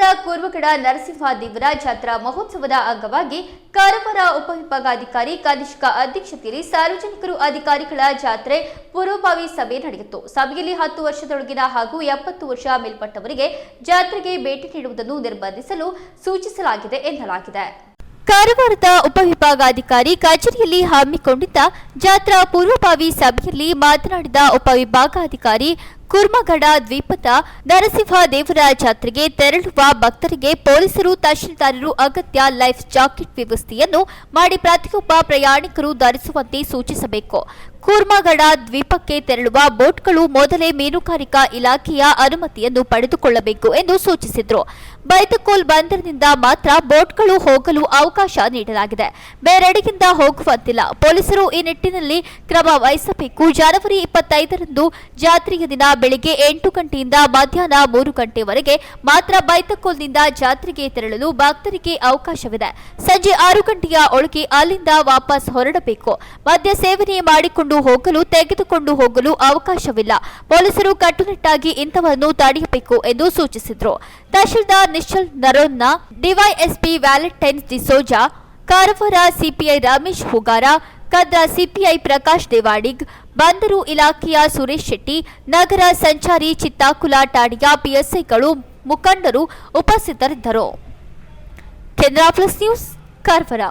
ಕಾರವಾರ, ಕೂರ್ವಗಡ, ನರಸಿಂಹ ದೇವರ ಜಾತ್ರಾ ಮಹೋತ್ಸವದ ಅಂಗವಾಗಿ ಕಾರವಾರ ಉಪವಿಭಾಗಾಧಿಕಾರಿ ಕನಿಷ್ಕ ಅಧ್ಯಕ್ಷತೆಯಲ್ಲಿ ಸಾರ್ವಜನಿಕರು ಅಧಿಕಾರಿಗಳ ಜಾತ್ರೆ ಪೂರ್ವಭಾವಿ ಸಭೆ ನಡೆಯಿತು. ಸಭೆಯಲ್ಲಿ ಹತ್ತು ವರ್ಷದೊಳಗಿನ ಹಾಗೂ ಎಪ್ಪತ್ತು ವರ್ಷ ಮೇಲ್ಪಟ್ಟವರಿಗೆ ಜಾತ್ರೆಗೆ ಭೇಟಿ ನೀಡುವುದನ್ನು ನಿರ್ಬಂಧಿಸಲು ಸೂಚಿಸಲಾಗಿದೆ ಎನ್ನಲಾಗಿದೆ. ಕಾರವಾರದ ಉಪವಿಭಾಗಾಧಿಕಾರಿ ಕಚೇರಿಯಲ್ಲಿ ಹಮ್ಮಿಕೊಂಡಿದ್ದ ಜಾತ್ರಾ ಪೂರ್ವಭಾವಿ ಸಭೆಯಲ್ಲಿ ಮಾತನಾಡಿದ ಉಪವಿಭಾಗಾಧಿಕಾರಿ ಕುರ್ಮಗಡ ದ್ವೀಪದ ನರಸಿಂಹ ದೇವರ ಜಾತ್ರೆಗೆ ತೆರಳುವ ಭಕ್ತರಿಗೆ ಪೊಲೀಸರು ತಹಶೀಲ್ದಾರರು ಅಗತ್ಯ ಲೈಫ್ ಜಾಕೆಟ್ ವ್ಯವಸ್ಥೆಯನ್ನು ಮಾಡಿ ಪ್ರತಿಯೊಬ್ಬ ಪ್ರಯಾಣಿಕರು ಧರಿಸುವಂತೆ ಸೂಚಿಸಬೇಕು. ಕುರ್ಮಗಡ ದ್ವೀಪಕ್ಕೆ ತೆರಳುವ ಬೋಟ್ಗಳು ಮೊದಲೇ ಮೀನುಗಾರಿಕಾ ಇಲಾಖೆಯ ಅನುಮತಿಯನ್ನು ಪಡೆದುಕೊಳ್ಳಬೇಕು ಎಂದು ಸೂಚಿಸಿದರು. ಬೈತಕೋಲ್ ಬಂದರಿನಿಂದ ಮಾತ್ರ ಬೋಟ್ಗಳು ಹೋಗಲು ಅವಕಾಶ ನೀಡಲಾಗಿದೆ. ಬೇರೆಡೆಗಿಂದ ಹೋಗುವಂತಿಲ್ಲ. ಪೊಲೀಸರು ಈ ನಿಟ್ಟಿನಲ್ಲಿ ಕ್ರಮ ವಹಿಸಬೇಕು. ಜನವರಿ ಇಪ್ಪತ್ತೈದರಂದು ಜಾತ್ರೆಯ ದಿನ ಬೆಳಿಗ್ಗೆ ಎಂಟು ಗಂಟೆಯಿಂದ ಮಧ್ಯಾಹ್ನ ಮೂರು ಗಂಟೆವರೆಗೆ ಮಾತ್ರ ಬೈತಕೋಲ್ನಿಂದ ಜಾತ್ರೆಗೆ ತೆರಳಲು ಭಕ್ತರಿಗೆ ಅವಕಾಶವಿದೆ. ಸಂಜೆ ಆರು ಗಂಟೆಯ ಒಳಗೆ ಅಲ್ಲಿಂದ ವಾಪಸ್ ಹೊರಡಬೇಕು. ಮದ್ಯ ಸೇವನೆ ಮಾಡಿಕೊಂಡು ಹೋಗಲು, ತೆಗೆದುಕೊಂಡು ಹೋಗಲು ಅವಕಾಶವಿಲ್ಲ. ಪೊಲೀಸರು ಕಟ್ಟುನಿಟ್ಟಾಗಿ ಇಂಥವನ್ನು ತಡೆಯಬೇಕು ಎಂದು ಸೂಚಿಸಿದರು. Tahsildar Nischal Noronha, DYSP Valentines D'Souza Karwar CPI Ramesh Hugar Kadra CPI Prakash Devadig, ಬಂದರು ಇಲಾಖೆಯ ಸುರೇಶ್ ಶೆಟ್ಟಿ, ನಗರ ಸಂಚಾರಿ ಚಿತ್ತಾಕುಲ ಠಾಣೆಯ ಪಿಎಸ್ಐಗಳು ಮುಖಂಡರು ಉಪಸ್ಥಿತರಿದ್ದರು. ನ್ಯೂಸ್ ಕಾರವಾರ